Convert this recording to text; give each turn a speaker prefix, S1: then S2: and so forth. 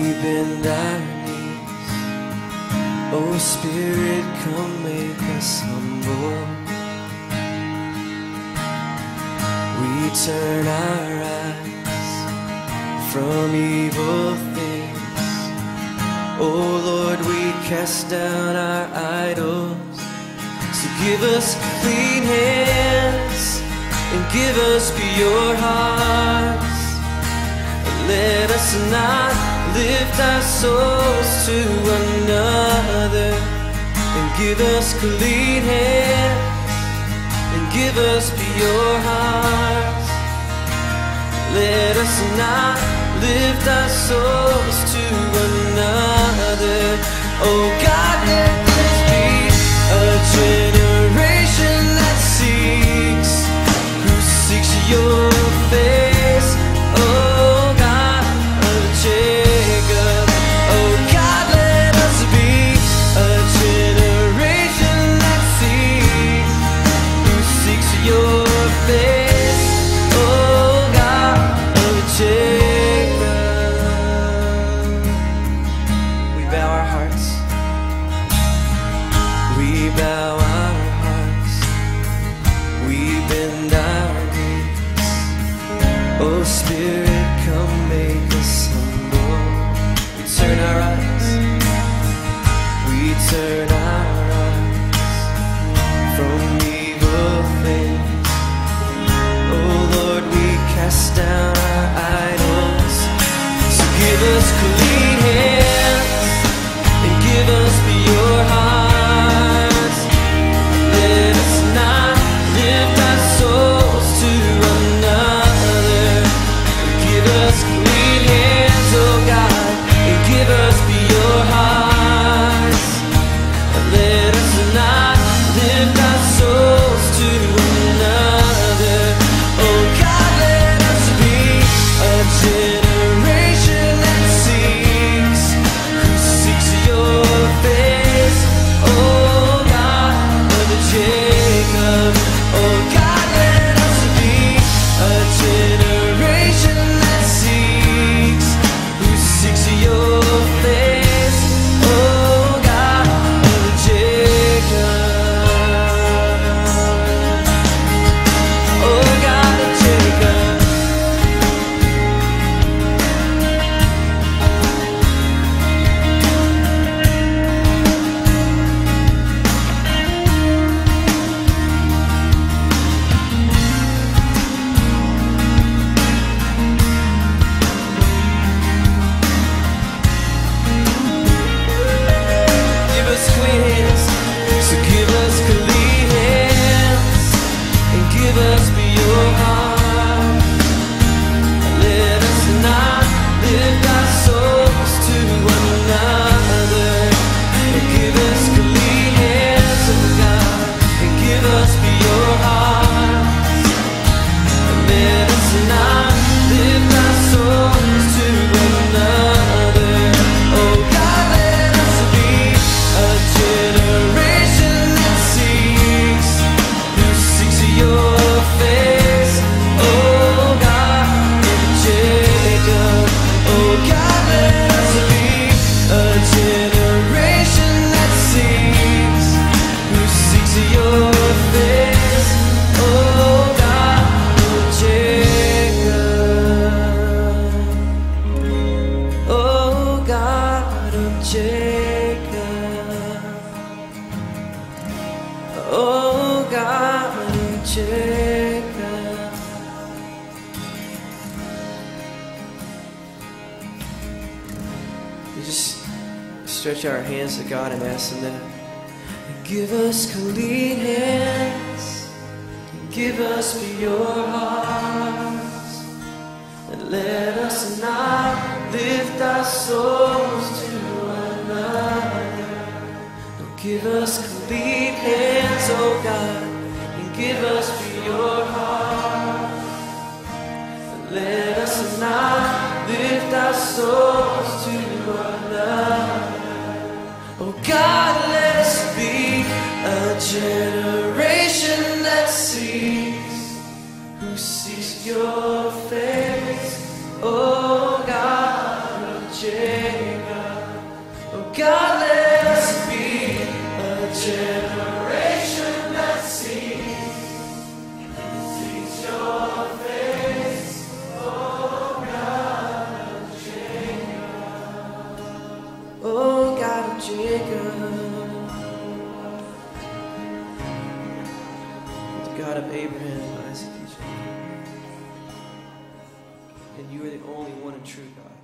S1: we bend our knees. Oh Spirit, come make us humble. We turn our eyes from evil things. Oh Lord, we cast down our idols. So give us clean hands and give us pure hearts. Let us not lift our souls to another and give us clean hands and give us pure hearts. Let us not lift our souls to another. Oh God, turn our eyes from evil things. Oh Lord, we cast down our idols. So give us clean Jacob. Oh God Jacob. We just stretch our hands to God and ask Him that. Give us clean hands. Give us pure hearts. And let us not lift our souls give us clean hands, oh God, and give us pure hearts. And let us not lift our souls to another. Oh God, let us be a generation that sees, who sees your Jacob, the God of Abraham, Isaac, and Jacob. And you are the only one and true God.